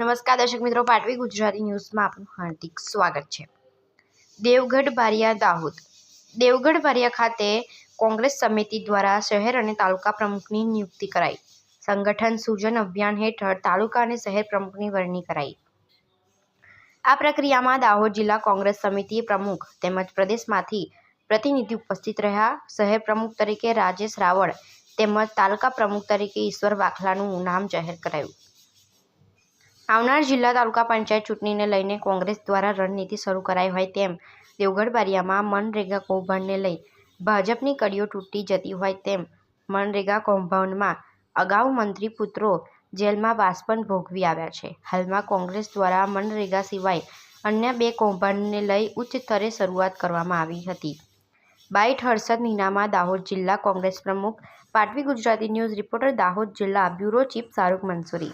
નમસ્કાર દર્શક મિત્રો, પાટવી ગુજરાતી ન્યૂઝમાં આપનું હાર્દિક સ્વાગત છે. દેવગઢ બારિયા દાહોદ. દેવગઢ બારિયા ખાતે કોંગ્રેસ સમિતિ દ્વારા શહેર અને તાલુકા પ્રમુખની નિયુક્તિ કરાઈ. સંગઠન સૂજન અભિયાન હેઠળ તાલુકા અને શહેર પ્રમુખની વરણી કરાઈ. આ પ્રક્રિયામાં દાહોદ જિલ્લા કોંગ્રેસ સમિતિ પ્રમુખ તેમજ પ્રદેશમાંથી પ્રતિનિધિ ઉપસ્થિત રહ્યા. શહેર પ્રમુખ તરીકે રાજેશ રાવળ તેમજ તાલુકા પ્રમુખ તરીકે ઈશ્વર વાખલાનું નામ જાહેર કરાયું. આવનાર જિલ્લા તાલુકા પંચાયત ચૂંટણીને લઈને કોંગ્રેસ દ્વારા રણનીતિ શરૂ કરાઈ હોય તેમ દેવગઢ બારિયામાં મનરેગા કૌભાંડને લઈ ભાજપની કડીઓ તૂટી જતી હોય તેમ મનરેગા કૌભાંડમાં અગાઉ મંત્રી પુત્રો જેલમાં વાસ પણ ભોગવી આવ્યા છે. હાલમાં કોંગ્રેસ દ્વારા મનરેગા સિવાય અન્ય બે કૌભાંડને લઈ ઉચ્ચ સ્તરે શરૂઆત કરવામાં આવી હતી. બાઇટ હર્ષદ મહિનામાં દાહોદ જિલ્લા કોંગ્રેસ પ્રમુખ, પાટવી ગુજરાતી ન્યૂઝ રિપોર્ટર દાહોદ જિલ્લા બ્યુરો ચીફ શાહરૂખ મંસૂરી.